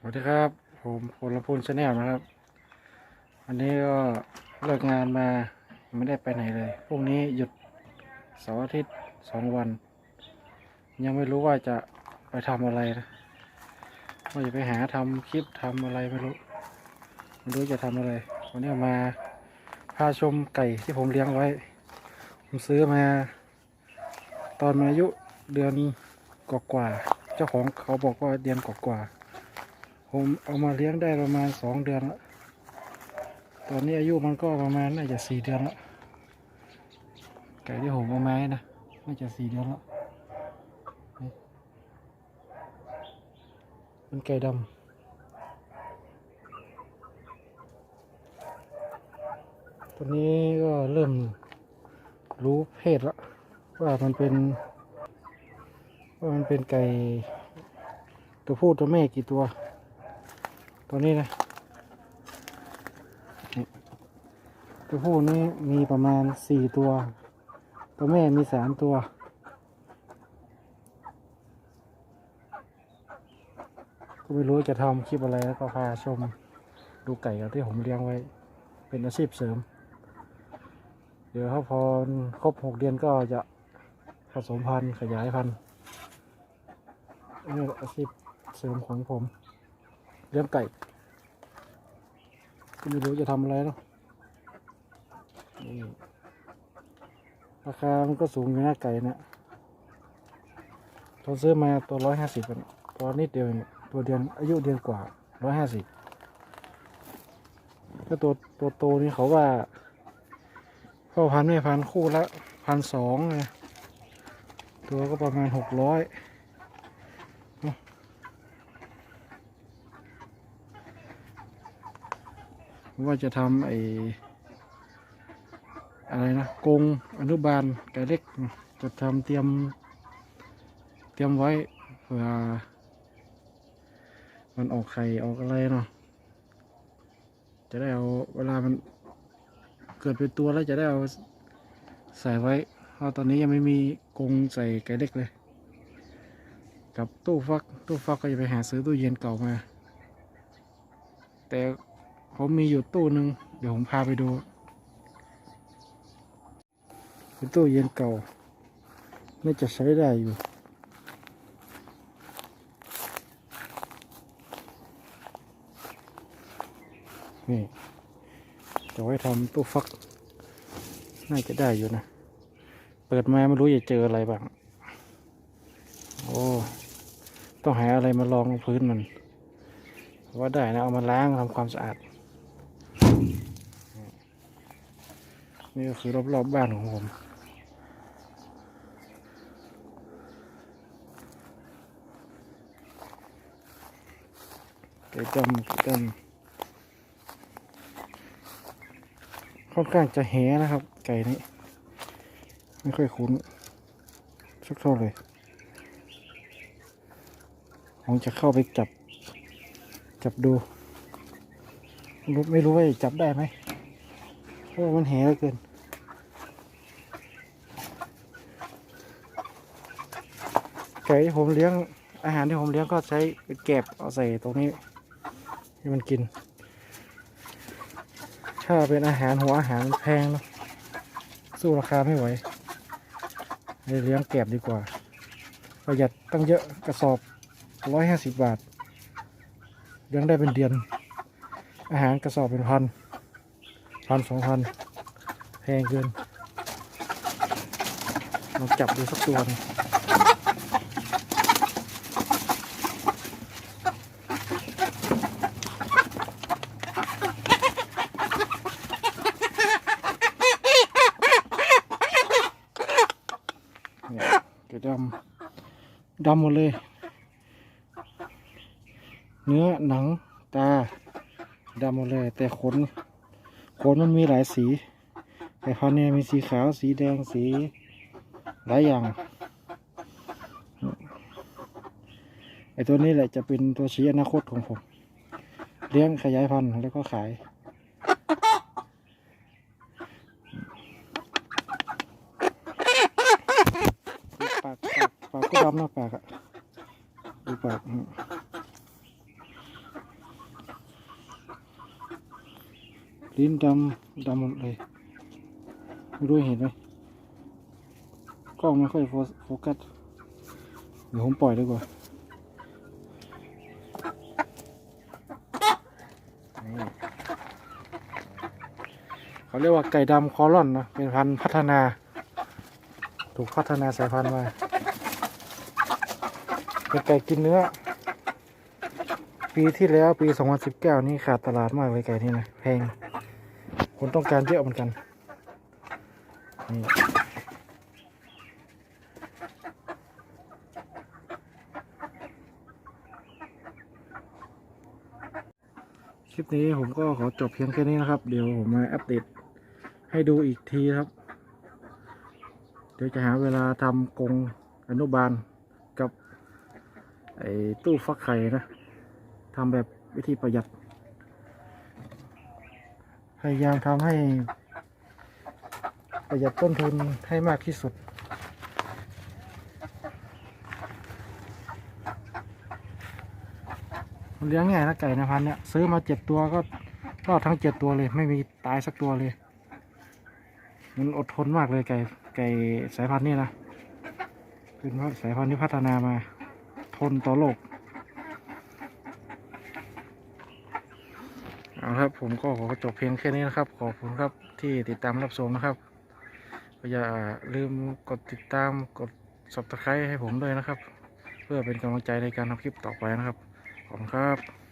สวัสดีครับ ผมพลพูนชาแนลนะครับ วันนี้ก็เลิกงานมาไม่ได้ไปไหนเลยพรุ่งนี้หยุดเสาร์อาทิตย์สองวัน ยังไม่รู้ว่าจะไปทำอะไรนะว่าจะไปหาทำคลิปทำอะไรไม่รู้ไม่รู้จะทำอะไร วันนี้มาพาชมไก่ที่ผมเลี้ยงไว้ ผมซื้อมา ตอนมาอายุเดือนกว่าๆเจ้าของเขาบอกว่าเดือนกว่าๆ ผมเอามาเลี้ยงได้ประมาณสองเดือนแล้วตอนนี้อายุมันก็ประมาณน่าจะสี่เดือนแล้วไก่ที่ผมเอามาให้นะน่าจะสี่เดือนแล้วเป็นไก่ดำตัวนี้ก็เริ่มรู้เพศแล้วว่ามันเป็น ว่ามันเป็นไก่ตัวผู้ตัวแม่กี่ตัว ตัวนี้นะตัวผู้นี่มีประมาณสี่ตัว ตัวแม่มีสามตัว ก็ไม่รู้จะทำคลิปอะไรแล้วก็พาชมดูไก่ที่ผมเลี้ยงไว้ เป็นอาชีพเสริม เดี๋ยวเขาพอครบหกเดือนก็จะผสมพันธุ์ขยายพันธุ์นี่อาชีพเสริมของผม เลี้ยงไก่ก็ไม่รู้จะทำอะไรเนาะราคา มันก็สูงอยู่นะไก่นะเราซื้อมาตัวร้อยห้าสิบตัวนิดเดียวเนี่ยตัวเดือนอายุเดือนกว่าร้อยห้าสิบก็ตัวตัวโตนี่เขาว่าพ่อพันธุ์แม่พันธุ์คู่ละพันสองไงตัวก็ประมาณหกร้อย ว่าจะทำไออะไรนะกรงอนุบาลไก่เล็กจะทำเตรียม เตรียมไว้เผื่อมันออกไข่ออกอะไรเนาะจะได้เอาเวลามันเกิดเป็นตัวแล้วจะได้เอาใส่ไว้เพราะตอนนี้ยังไม่มีกรงใส่ไก่เล็กเลย กับตู้ฟักตู้ฟักก็จะไปหาซื้อตู้เย็นเก่ามา แต่ ผมมีอยู่ตู้หนึ่งเดี๋ยวผมพาไปดูเป็นตู้เย็นเก่า น่าจะใช้ได้อยู่ นี่ จะไว้ทำตู้ฟัก น่าจะได้อยู่นะ เปิดมาไม่รู้จะเจออะไรบ้าง โอ้ ต้องหาอะไรมาลองพื้นมัน ว่าได้นะ เอามาล้างทำความสะอาด นี่ก็คือรอบๆบบ้านของผม ไก่ดำไก่ดำค่อนข้างจะแหนะครับ ไก่นี้ไม่ค่อยคุ้นสักเท่าเลยผมจะเข้าไปจับ จับดูรู้ไม่รู้ว่าจับได้ไหมเพราะมันแหเหลือเกิน ไก่ที่ผมเลี้ยงอาหารที่ผมเลี้ยงก็ใช้เป็บเอาใส่ตรงนี้ให้มันกิน ถ้าเป็นอาหารหัวอาหารแพงเนอะสู้ราคาไม่ไหวเลยเลี้ยงแกบดีกว่า ประหยัดตั้งเยอะกระสอบร้อยห้าสิบบาทเลี้ยงได้เป็นเดือน อาหารกระสอบเป็นพันพันสองพันแพงเกินลองจับดูสักตัวนึงเนี่ยกระดำดำหมดเลย เนื้อหนังตาดำหมดเลย แต่ขนขนมันมีหลายสีแต่พันธุ์เนี่ยมีสีขาวสีแดงสีหลายอย่างไอตัวนี้แหละจะเป็นตัวชี้อนาคตของผม เลี้ยงขยายพันธุ์แล้วก็ขาย ก็ดำหน้าปากอะดูปากลิ้นดำดำหมดเลยรู้เห็นไหมกล้องไม่ค่อยโฟกัสเดี๋ยวผมปล่อยดีกว่าเขาเรียกว่าไก่ดำคอร่อนนะเป็นพันธุ์พัฒนา ถูกพัฒนาสายพันธุ์มา เป็นไก่กินเนื้อ ปีที่แล้วปี 2019 นี่ขาดตลาดมากเลยไก่นี่นะแพง คนต้องการเยอะเหมือนกัน นี่คลิปนี้ผมก็ขอจบเพียงแค่นี้นะครับ เดี๋ยวผมมาอัปเดตให้ดูอีกทีครับ เดี๋ยวจะหาเวลาทำกรงอนุบาลกับ ไอ้ตู้ฟักไข่นะทำแบบวิธีประหยัด พยายามทำให้ ประหยัดต้นทุนให้มากที่สุด เลี้ยงง่ายนะไก่ในพันธุ์เนี่ยซื้อมาเจ็ดตัวก็รอดทั้งเจ็ดตัวเลย ไม่มีตายสักตัวเลย มันอดทนมากเลยไก่ไก่สายพันธุ์นี่นะเป็นเพราะสายพันธุ์ที่พัฒนามา ทนต่อโลกเอาครับผมก็ขอจบเพียงแค่นี้นะครับ ขอบคุณครับที่ติดตามรับชมนะครับอย่าลืมกดติดตามกด subscribe ให้ผมด้วยนะครับ เพื่อเป็นกำลังใจในการทำคลิปต่อไปนะครับ ขอบคุณครับ